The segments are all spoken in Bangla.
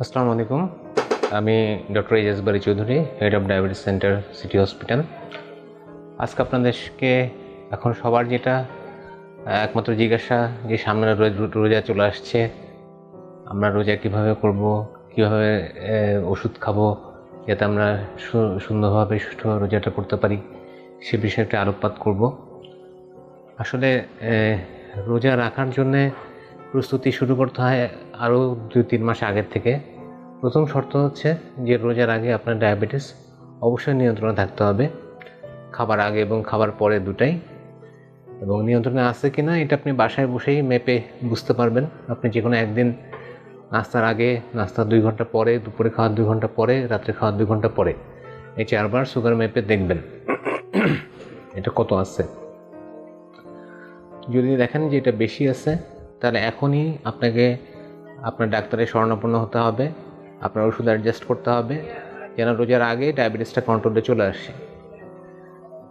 আসসালামু আলাইকুম। আমি doctor Ejaz Bari Chowdhury, head of diabetes centre, city hospital. আজকে আপনাদেরকে এখন সবার যেটা একমাত্র জিজ্ঞাসা যে সামনে রোজ- রোজা চলে আসছে, আমরা রোজা কীভাবে করব, কীভাবে ওষুধ খাব, যাতে আমরা সুন্দরভাবে, সুষ্ঠুভাবে রোজাটা করতে পারি, সে বিষয়ে একটা আলোকপাত করব। আসলে রোজা রাখার জন্যে প্রস্তুতি শুরু করতে হয় আরও দুই তিন মাস আগের থেকে। প্রথম শর্ত হচ্ছে যে রোজার আগে আপনার ডায়াবেটিস অবশ্যই নিয়ন্ত্রণে থাকতে হবে। খাবার আগে এবং খাবার পরে দুটাই। এবং নিয়ন্ত্রণে আছে কি না এটা আপনি বাসায় বসেই মেপে বুঝতে পারবেন। আপনি যে কোনো একদিন নাস্তার আগে, নাস্তার দুই ঘণ্টা পরে, দুপুরে খাওয়ার দুই ঘণ্টা পরে, রাত্রে খাওয়ার দুই ঘণ্টা পরে। এই চারবার সুগার মেপে দেখবেন। এটা কত আছে? যদি দেখেন যে এটা বেশি আছে, তাহলে এখনই আপনাকে আপনার ডাক্তারের শরণাপন্ন হতে হবে, আপনার ওষুধ অ্যাডজাস্ট করতে হবে, যেন রোজার আগে ডায়াবেটিসটা কন্ট্রোলে চলে আসে।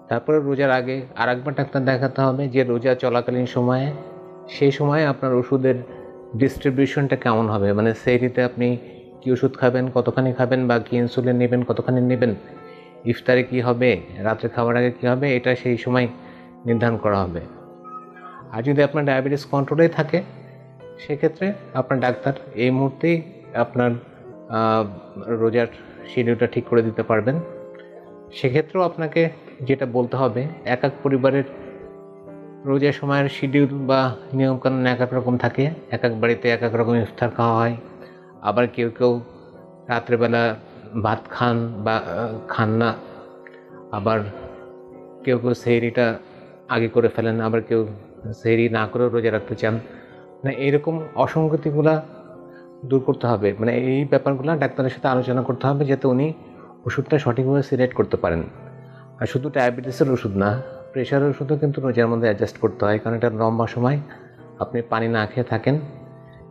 তারপরে রোজার আগে আর একবার ডাক্তার দেখাতে হবে যে রোজা চলাকালীন সময়ে, সেই সময়ে আপনার ওষুধের ডিস্ট্রিবিউশনটা কেমন হবে? মানে সেইটিতে আপনি কী ওষুধ খাবেন, কতখানি খাবেন বা কী ইনসুলিন নেবেন, কতখানি নেবেন, ইফতারে কী হবে, রাত্রে খাবার আগে কী হবে, এটা সেই সময় নির্ধারণ করা হবে। আর যদি আপনার ডায়াবেটিস কন্ট্রোলে থাকে, সেক্ষেত্রে আপনার ডাক্তার এই মুহূর্তেই আপনার রোজার শিডিউলটা ঠিক করে দিতে পারবেন। সেক্ষেত্রেও আপনাকে যেটা বলতে হবে, এক এক পরিবারের রোজার সময়ের শিডিউল বা নিয়মকানুন এক এক রকম থাকে। এক এক বাড়িতে এক এক রকম ইফতার খাওয়া হয়। আবার কেউ কেউ রাত্রেবেলা ভাত খান বা খান না। আবার কেউ কেউ সেহরিটা আগে করে ফেলেন, আবার কেউ সেহরি না করেও রোজা রাখতে চান। মানে এইরকম অসঙ্গতিগুলা দূর করতে হবে। মানে এই ব্যাপারগুলো ডাক্তারের সাথে আলোচনা করতে হবে যাতে উনি ওষুধটা সঠিকভাবে সিলেক্ট করতে পারেন। আর শুধু ডায়াবেটিসের ওষুধ না, প্রেশারের ওষুধও কিন্তু রোজার মধ্যে অ্যাডজাস্ট করতে হয়, কারণ এটা লম্বা সময় আপনি পানি না খেয়ে থাকেন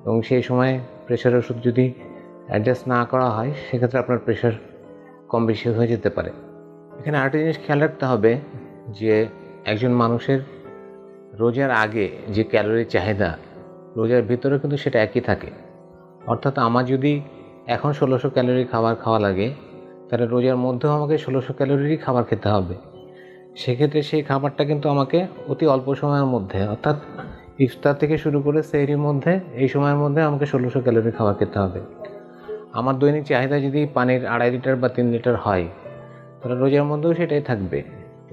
এবং সেই সময় প্রেশারের ওষুধ যদি অ্যাডজাস্ট না করা হয়, সেক্ষেত্রে আপনার প্রেশার কম বেশি হয়ে যেতে পারে। এখানে আরেকটা জিনিস খেয়াল রাখতে হবে যে একজন মানুষের রোজার আগে যে ক্যালোরির চাহিদা, রোজার ভিতরে কিন্তু সেটা একই থাকে। অর্থাৎ আমার যদি এখন ষোলোশো ক্যালোরি খাবার খাওয়া লাগে, তাহলে রোজার মধ্যেও আমাকে ষোলোশো ক্যালোরিরই খাবার খেতে হবে। সেক্ষেত্রে সেই খাবারটা কিন্তু আমাকে অতি অল্প সময়ের মধ্যে, অর্থাৎ ইফতার থেকে শুরু করে সেহরির মধ্যে, এই সময়ের মধ্যে আমাকে ষোলোশো ক্যালোরি খাবার খেতে হবে। আমার দৈনিক চাহিদা যদি পানির আড়াই লিটার বা তিন লিটার হয়, তাহলে রোজার মধ্যেও সেটাই থাকবে।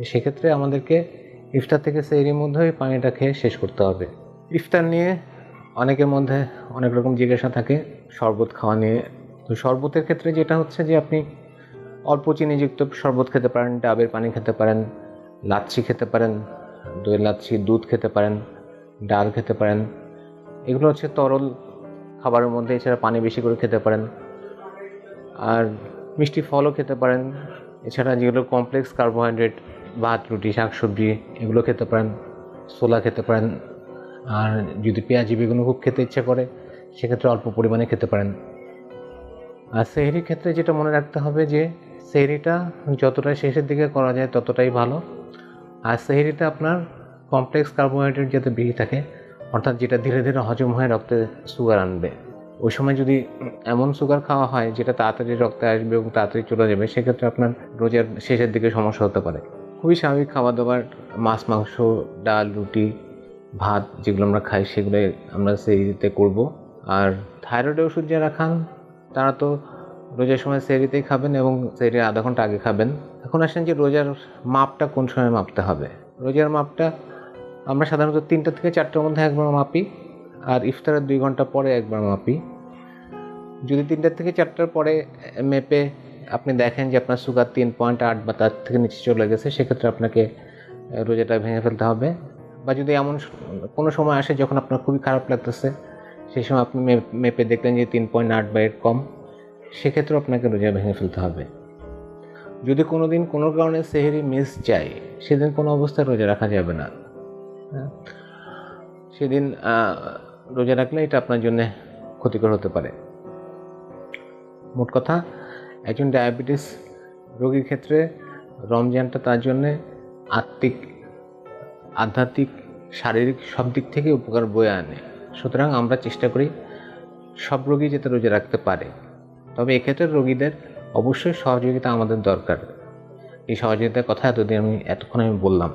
সেক্ষেত্রে আমাদেরকে ইফতার থেকে সেহরির মধ্যে ওই পানিটা খেয়ে শেষ করতে হবে। ইফতার নিয়ে অনেকের মধ্যে অনেক রকম জিজ্ঞাসা থাকে, শরবত খাওয়া নিয়ে। তো শরবতের ক্ষেত্রে যেটা হচ্ছে যে আপনি অল্প চিনিযুক্ত শরবত খেতে পারেন, ডাবের পানি খেতে পারেন, লাচ্ছি খেতে পারেন, দই লাচ্ছি, দুধ খেতে পারেন, ডাল খেতে পারেন। এগুলো হচ্ছে তরল খাবারের মধ্যে, এছাড়া পানি বেশি করে খেতে পারেন। আর মিষ্টি ফলও খেতে পারেন। এছাড়া যেগুলো কমপ্লেক্স কার্বোহাইড্রেট ভাত, রুটি, শাকসবজি এগুলো খেতে পারেন, ছোলা খেতে পারেন, আর যদি পেঁয়াজি বেগুন খুব খেতে ইচ্ছা করে, সেক্ষেত্রে অল্প পরিমাণে খেতে পারেন। আর সেহরির ক্ষেত্রে যেটা মনে রাখতে হবে যে, সেহরিটা যতটা শেষের দিকে করা যায় ততটাই ভালো। আর সেহরিতে আপনার কমপ্লেক্স কার্বোহাইড্রেট যাতে বেশি থাকে, অর্থাৎ যেটা ধীরে ধীরে হজম হয়ে রক্তে সুগার আনবে। ওই সময় যদি এমন সুগার খাওয়া হয়, যেটা তাড়াতাড়ি রক্তে আসবে এবং তাড়াতাড়ি চলে যাবে, সেক্ষেত্রে আপনার রোজার শেষের দিকে সমস্যা হতে পারে। খুবই স্বাভাবিক খাবার দাবার মাছ, মাংস, ডাল, রুটি, ভাত যেগুলো আমরা খাই, সেগুলো আমরা সেহরিতে করব। আর থাইরয়েডের ওষুধ যারা খান, তারা তো রোজার সময় সেহরিতেই খাবেন এবং সেহরির আধা ঘণ্টা আগে খাবেন। এখন আসেন যে রোজার মাপটা কোন সময় মাপতে হবে। রোজার মাপটা আমরা সাধারণত তিনটা থেকে চারটার মধ্যে একবার মাপি আর ইফতারের দুই ঘণ্টা পরে একবার মাপি। যদি তিনটার থেকে চারটার পরে মেপে আপনি দেখেন যে আপনার সুগার তিন পয়েন্ট আট বা তার থেকে নিচে চলে গেছে, সেক্ষেত্রে আপনাকে রোজাটা ভেঙে ফেলতে হবে। বা যদি এমন কোনো সময় আসে যখন আপনার খুবই খারাপ লাগতেছে সেই সময় আপনি মেপে দেখলেন যে তিন পয়েন্ট আট বা এর কম, সেক্ষেত্রেও আপনাকে রোজা ভেঙে ফেলতে হবে। যদি কোনো দিন কোনো কারণে সেহেরি মিস যায়, সেদিন কোনো অবস্থায় রোজা রাখা যাবে না। হ্যাঁ? সেদিন রোজা রাখলে এটা আপনার জন্য ক্ষতিকর হতে পারে। মোট কথা একজন ডায়াবেটিস রোগীর ক্ষেত্রে রমজানটা তার জন্যে আত্মিক, আধ্যাত্মিক, শারীরিক সব দিক থেকে উপকার বয়ে আনে। সুতরাং আমরা চেষ্টা করি সব রোগী যাতে রোজা রাখতে পারে। তবে এক্ষেত্রে রোগীদের অবশ্যই সহযোগিতা আমাদের দরকার। এই সহযোগিতার কথা এতদিন আমি, এতক্ষণ আমি বললাম।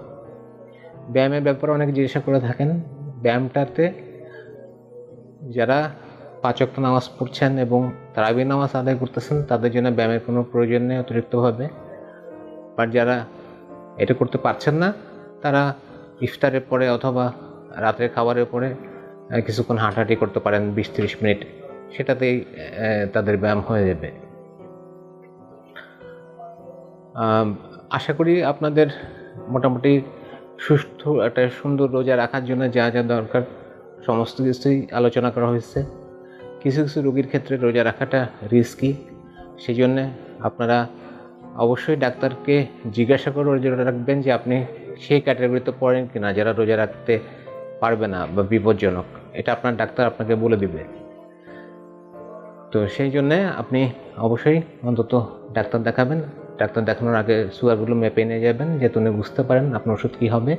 ব্যায়ামের ব্যাপারে অনেক জিজ্ঞাসা করে থাকেন, ব্যায়ামটাতে যারা পাঁচক্ত নামাজ পড়ছেন এবং তারাবি নামাজ আদায় করতেছেন, তাদের জন্য ব্যায়ামের কোনো প্রয়োজন নেই অতিরিক্তভাবে। বাট যারা এটা করতে পারছেন না, তারা ইফতারের পরে অথবা রাতের খাবারের পরে কিছুক্ষণ হাঁটাহাঁটি করতে পারেন বিশ তিরিশ মিনিট। সেটাতেই তাদের ব্যায়াম হয়ে যাবে। আশা করি আপনাদের মোটামুটি সুস্থ, একটা সুন্দর রোজা রাখার জন্য যা যা দরকার, সমস্ত কিছুই আলোচনা করা হয়েছে। কিছু কিছু রোগীর ক্ষেত্রে রোজা রাখাটা রিস্কি সেই জন্যে আপনারা অবশ্যই ডাক্তারকে জিজ্ঞাসা করে রোজা রাখবেন যে আপনি সেই ক্যাটাগরিতে পড়েন কি না যারা রোজা রাখতে পারবে না বা বিপজ্জনক। এটা আপনার ডাক্তার আপনাকে বলে দিবে। তো সেই জন্যে আপনি অবশ্যই অন্তত ডাক্তার দেখাবেন। ডাক্তার দেখানোর আগে সুগারগুলো মেপে নিয়ে যাবেন যাতে উনি বুঝতে পারেন আপনার ওষুধ কী হবে।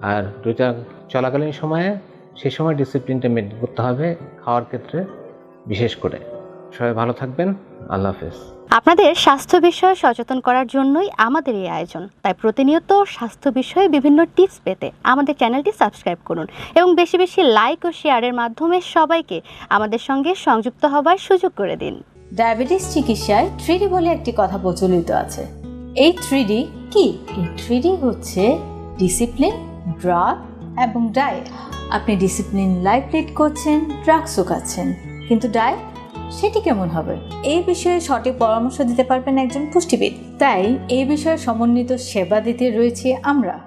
আর রোজা চলাকালীন সময়ে সেই সময় ডিসিপ্লিনটা মেনটেন করতে হবে খাওয়ার ক্ষেত্রে বিশেষ করে। সবাই ভালো থাকবেন আল্লাহ হাফেজ। আপনাদের স্বাস্থ্য বিষয়ে সচেতন করার জন্যই আমাদের এই আয়োজন। তাই প্রতিনিয়ত স্বাস্থ্য বিষয়ে বিভিন্ন টিপস পেতে আমাদের চ্যানেলটি সাবস্ক্রাইব করুন এবং বেশি বেশি লাইক ও শেয়ারের মাধ্যমে সবাইকে আমাদের সঙ্গে সংযুক্ত হবার সুযোগ করে দিন। ডায়াবেটিস চিকিৎসায় থ্রিডি বলে একটি কথা প্রচলিত আছে। এই থ্রিডি কি? এই থ্রিডি হচ্ছে ডিসিপ্লিন ড্রাগ এবং ডায়েট আপনি ডিসিপ্লিন লাইফ লিড করছেন ড্রাগসও খাচ্ছেন। কিন্তু ডায়েট সেটি কেমন হবে? এই বিষয়ে সঠিক পরামর্শ দিতে পারবেন একজন পুষ্টিবিদ। তাই এই বিষয়ে সমন্বিত সেবা দিতে রয়েছে আমরা।